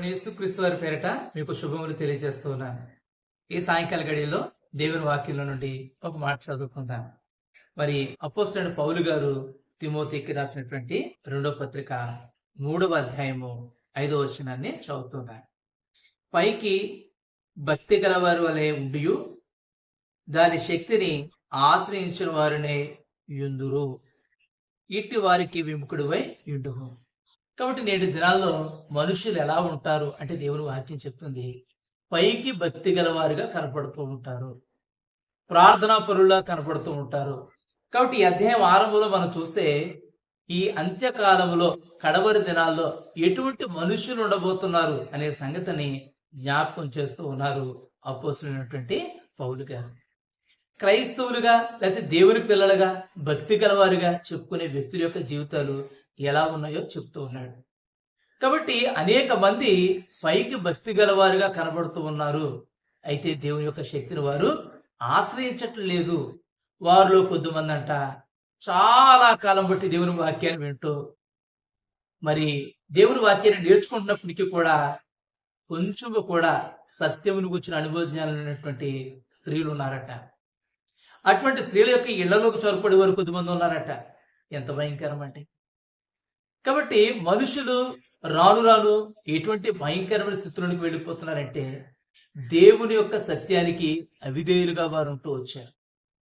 ప్రభుని యేసుక్రీస్తు వారి పేరిట మీకు శుభములు తెలియజేస్తూ ఉన్నాను ఈ సాయంకాల గడియలో దేవుని వాక్యంలో నుండి ఒక మాట చదువుకుందాం. మరి అపోస్తుడైన పౌలు గారు తిమోతికి రాసినటువంటి రెండో పత్రిక మూడవ అధ్యాయము ఐదో వచనాన్ని చదువుతున్నాను పైకి భక్తి గలవారి వలె ఉండి దాని శక్తిని ఆశ్రయించిన వారినే యుందురు. ఇట్టి వారికి విముఖుడువై యుండుము కాబట్టి నేటి దినాల్లో మనుషులు ఎలా ఉంటారు అంటే దేవుని వాక్యం చెప్తుంది పైకి భక్తి గలవారుగా కనపడుతూ ఉంటారు ప్రార్థనా పరులా కనపడుతూ ఉంటారు. కాబట్టి ఈ అధ్యాయం ఆరంభంలో మనం చూస్తే ఈ అంత్యకాలంలో కడవరి దినాల్లో ఎటువంటి మనుషులు ఉండబోతున్నారు అనే సంగతిని జ్ఞాపకం చేస్తూ ఉన్నారు అపోసులైనటువంటి పౌలు గారు. క్రైస్తవులుగా లేకపోతే దేవుని పిల్లలుగా భక్తి గలవారుగా చెప్పుకునే వ్యక్తుల యొక్క జీవితాలు ఎలా ఉన్నాయో చెప్తూ ఉన్నాడు. కాబట్టి అనేక మంది పైకి భక్తి గలవారుగా కనబడుతూ ఉన్నారు. అయితే దేవుని యొక్క శక్తిని వారు ఆశ్రయించటం లేదు వారిలో కొద్దిమంది అంట చాలా కాలం బట్టి దేవుని వాక్యాన్ని వింటూ మరి దేవుని వాక్యాన్ని నేర్చుకుంటున్నప్పటికీ కూడా కొంచెం కూడా సత్యముని గురించిన అనుభవజ్ఞానమైనటువంటి స్త్రీలు ఉన్నారట. అటువంటి స్త్రీల యొక్క ఇళ్ళలోకి చొరపడి వారు కొద్దిమంది ఉన్నారట. ఎంత భయంకరం అంటే కాబట్టి మనుషులు రాను రాను ఎటువంటి భయంకరమైన స్థితిలోనికి వెళ్ళిపోతున్నారంటే దేవుని యొక్క సత్యానికి అవిధేయులుగా వారు ఉంటూ వచ్చారు.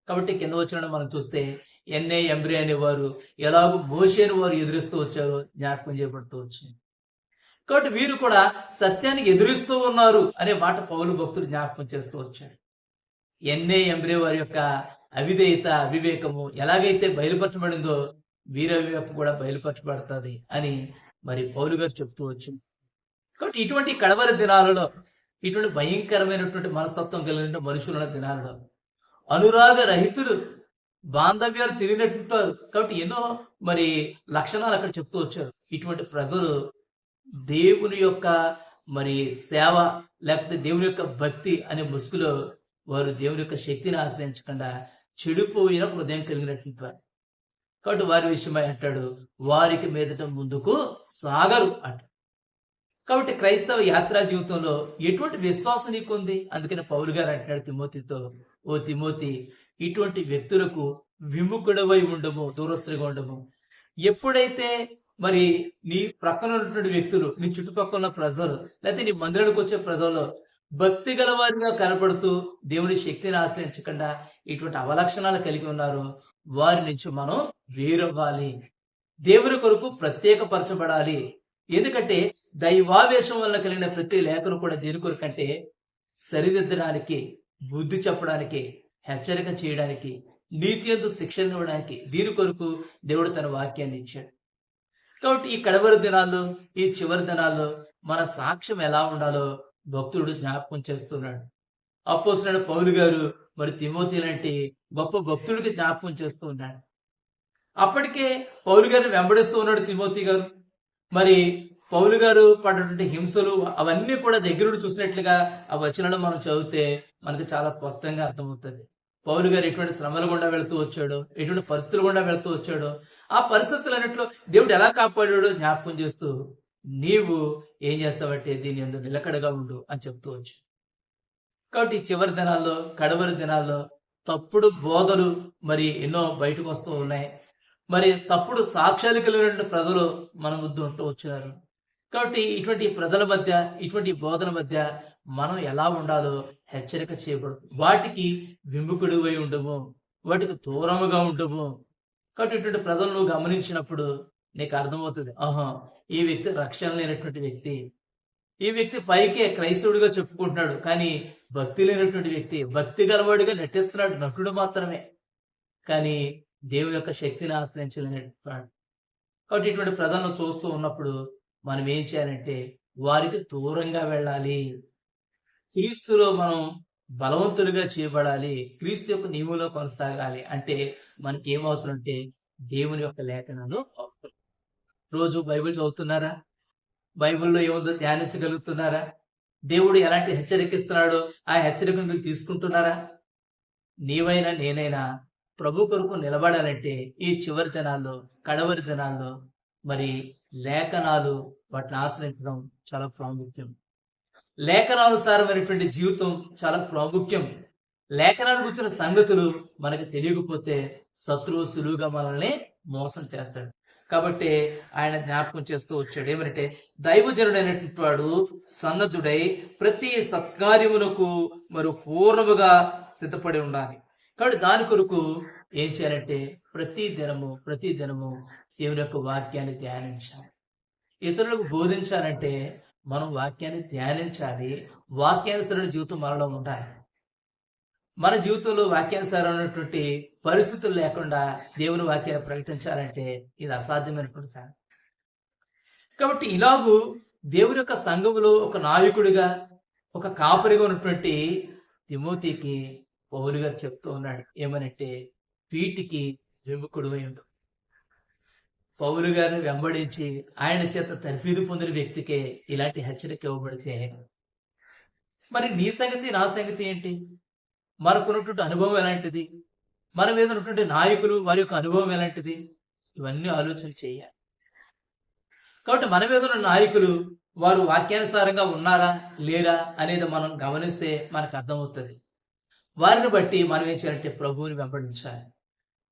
కాబట్టి కింద వచ్చిన మనం చూస్తే ఎన్ఏ ఎంబ్రి అనేవారు ఎలాగో మోసేని వారు ఎదురిస్తూ వచ్చారో జ్ఞాపకం చేయబడుతూ వచ్చింది. కాబట్టి వీరు కూడా సత్యానికి ఎదురిస్తూ ఉన్నారు అనే మాట పౌలు భక్తులు జ్ఞాపకం చేస్తూ వచ్చాడు ఎన్ఏ ఎంబ్రే వారి యొక్క అవిధేయత అవివేకము ఎలాగైతే బయలుపరచబడిందో వీర కూడా బయలుపరచబడుతుంది అని మరి పౌలు గారు చెప్తూ వచ్చింది కాబట్టి ఇటువంటి కడవరి దినాలలో ఇటువంటి భయంకరమైనటువంటి మనస్తత్వం కలిగిన మనుషులున్న దినాలలో అనురాగ రహితులు బాంధవ్యాలు తిరిగినట్టుంటారు కాబట్టి ఎన్నో మరి లక్షణాలు అక్కడ చెప్తూ వచ్చారు. ఇటువంటి ప్రజలు దేవుని యొక్క మరి సేవ లేకపోతే దేవుని యొక్క భక్తి అనే ముసుగులో వారు దేవుని యొక్క శక్తిని ఆశ్రయించకుండా చెడిపోయిన హృదయం కలిగినటువంటి వారు. కాబట్టి వారి విషయమై అంటాడు వారికి మీదట ముందుకు సాగరు అంట. కాబట్టి క్రైస్తవ యాత్రా జీవితంలో ఎటువంటి విశ్వాసం నీకుంది? అందుకని పౌరు గారు అంటున్నాడు తిమోతితో ఓ తిమోతి ఇటువంటి వ్యక్తులకు విముఖుడవై ఉండము దూరస్తుడిగా ఉండము. ఎప్పుడైతే మరి నీ ప్రక్కన ఉన్నటువంటి వ్యక్తులు నీ చుట్టుపక్కల ఉన్న ప్రజలు లేకపోతే నీ మందిరానికి వచ్చే ప్రజలు భక్తి గలవారిగా కనపడుతూ దేవుని శక్తిని ఆశ్రయించకుండా ఇటువంటి అవలక్షణాలు కలిగి ఉన్నారు వారి నుంచి మనం వేరవ్వాలి. దేవుని కొరకు ప్రత్యేకపరచబడాలి. ఎందుకంటే దైవావేశం వల్ల కలిగిన ప్రతి లేఖను కూడా దేని కొరకంటే సరిదిద్దడానికి బుద్ధి చెప్పడానికి హెచ్చరిక చేయడానికి నీతి ఎందు శిక్షణ ఇవ్వడానికి దీని కొరకు దేవుడు తన వాక్యాన్ని ఇచ్చాడు. కాబట్టి ఈ కడవరి దినాల్లో ఈ చివరి దినాల్లో మన సాక్ష్యం ఎలా ఉండాలో భక్తుడు జ్ఞాపకం చేస్తున్నాడు. అప్పోసిన పౌలు గారు మరి తిమోతి లాంటి గొప్ప భక్తుడికి జ్ఞాపకం చేస్తూ ఉన్నాడు. అప్పటికే పౌలు గారిని వెంబడిస్తూ ఉన్నాడు తిమోతి గారు. మరి పౌలు గారు పడినటువంటి హింసలు అవన్నీ కూడా దగ్గరుండి చూసినట్లుగా ఆ వచనంలో మనం చదివితే మనకు చాలా స్పష్టంగా అర్థమవుతుంది. పౌలు గారు ఎటువంటి శ్రమల గుండా వెళుతూ వచ్చాడు ఎటువంటి పరిస్థితులు గుండా వెళుతూ వచ్చాడు ఆ పరిస్థితులన్నింటిలో దేవుడు ఎలా కాపాడాడో జ్ఞాపకం చేస్తూ నీవు ఏం చేస్తావంటే దీని ఎందుకు నిలకడగా ఉండు అని చెప్తూ వచ్చాడు. కాబట్టి చివరి దినాల్లో కడవరి దినాల్లో తప్పుడు బోధలు మరి ఎన్నో బయటకు వస్తూ ఉన్నాయి. మరి తప్పుడు సాక్ష్యాలు కలిగిన ప్రజలు మన ముద్దు ఉంటూ వచ్చినారు కాబట్టి ఇటువంటి ప్రజల మధ్య ఇటువంటి బోధన మధ్య మనం ఎలా ఉండాలో హెచ్చరిక చేయకూడదు వాటికి విముఖుడు అయి ఉండము వాటికి దూరముగా ఉండము. కాబట్టి ఇటువంటి ప్రజలు నువ్వు గమనించినప్పుడు నీకు అర్థమవుతుంది. ఆహా ఈ వ్యక్తి రక్షణ లేనటువంటి వ్యక్తి. ఈ వ్యక్తి పైకే క్రైస్తవుడిగా చెప్పుకుంటున్నాడు. కానీ భక్తి లేనటువంటి వ్యక్తి భక్తి గలవాడిగా నటిస్తున్నాడు నటుడు మాత్రమే. కానీ దేవుని యొక్క శక్తిని ఆశ్రయించలేనటువంటి కాబట్టి ఇటువంటి ప్రజలను చూస్తూ ఉన్నప్పుడు మనం ఏం చేయాలంటే వారికి దూరంగా వెళ్ళాలి. క్రీస్తులో మనం బలవంతులుగా చేయబడాలి. క్రీస్తు యొక్క నియమంలో కొనసాగాలి. అంటే మనకి ఏం అవసరం అంటే దేవుని యొక్క లేఖనాలు అవసరం. రోజు బైబిల్ చదువుతున్నారా? బైబిల్లో ఏముందో ధ్యానించగలుగుతున్నారా? దేవుడు ఎలాంటి హెచ్చరికిస్తున్నాడో? ఆ హెచ్చరికను మీరు తీసుకుంటున్నారా? నీవైనా నేనైనా ప్రభు కొరకు నిలబడాలంటే ఈ చివరి దినాల్లో కడవరి దినాల్లో మరి లేఖనాలు వాటిని ఆశ్రయించడం చాలా ప్రాముఖ్యం. లేఖనానుసారమైనటువంటి జీవితం చాలా ప్రాముఖ్యం. లేఖనాలు గురించిన సంగతులు మనకు తెలియకపోతే శత్రువు సులువుగా మనల్ని మోసం చేస్తాడు. కాబట్టి ఆయన జ్ఞాపకం చేస్తూ వచ్చాడు. ఏమంటే దైవజనుడైనటువంటి వాడు సన్నద్ధుడై ప్రతి సత్కార్యమునకు మరి పూర్ణముగా సిద్ధపడి ఉండాలి. కాబట్టి దాని కొరకు ఏం చేయాలంటే ప్రతి దినము ప్రతి దినము దేవుని యొక్క వాక్యాన్ని ధ్యానించాలి. ఇతరులకు బోధించాలంటే మనం వాక్యాన్ని ధ్యానించాలి. వాక్యానుసరణ జీవితం మనలో ఉండాలి. మన జీవితంలో వాక్యానుసారమైనటువంటి పరిస్థితులు లేకుండా దేవుని వాక్యాన్ని ప్రకటించాలంటే ఇది అసాధ్యమైనటువంటి సార్ కాబట్టి ఇలాగూ దేవుని యొక్క సంఘములో ఒక నాయకుడిగా ఒక కాపరిగా ఉన్నటువంటి తిమోతికి పౌలు గారు చెప్తూ ఉన్నాడు ఏమనంటే వీటికి విముఖుడు ఉండు. పౌలు గారిని వెంబడించి ఆయన చేత తర్ఫీదు పొందిన వ్యక్తికే ఇలాంటి హెచ్చరిక ఇవ్వబడితే మరి నీ సంగతి నా సంగతి ఏంటి? మనకున్నటువంటి అనుభవం ఎలాంటిది? మన మీద ఉన్నటువంటి నాయకులు వారి యొక్క అనుభవం ఎలాంటిది? ఇవన్నీ ఆలోచన చేయాలి. కాబట్టి మన మీద ఉన్న నాయకులు వారు వాక్యానుసారంగా ఉన్నారా? లేరా? అనేది మనం గమనిస్తే మనకు అర్థమవుతుంది. వారిని బట్టి మనం ఏం చేయాలంటే ప్రభువుని వెంబడించాలి.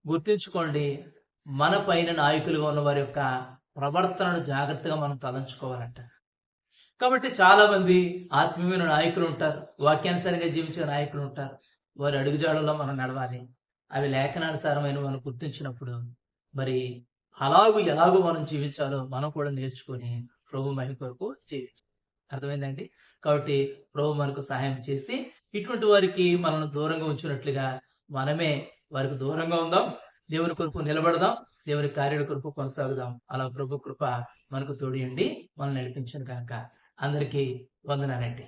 గుర్తుంచుకోండి మన పైన నాయకులుగా ఉన్న వారి యొక్క ప్రవర్తనను జాగ్రత్తగా మనం తలంచుకోవాలంట. కాబట్టి చాలా మంది ఆత్మీయమైన నాయకులు ఉంటారు వాక్యానుసారంగా జీవించే నాయకులు ఉంటారు. వారి అడుగుజాడల్లో మనం నడవాలి. అవి లేఖనానుసారమైన మనం గుర్తించినప్పుడు మరి అలాగూ ఎలాగో మనం జీవించాలో మనం కూడా నేర్చుకొని ప్రభు మహిమ కొరకు జీవించాలి. అర్థమైందండి? కాబట్టి ప్రభు మనకు సహాయం చేసి ఇటువంటి వారికి మనల్ని దూరంగా ఉంచినట్లుగా మనమే వారికి దూరంగా ఉందాం. దేవుని కొరకు నిలబడదాం. దేవుని కార్యాల కొరకు కొనసాగుదాం. అలా ప్రభు కృప మనకు తోడియండి. మనం నడిపించను కనుక అందరికీ వందనాలండి.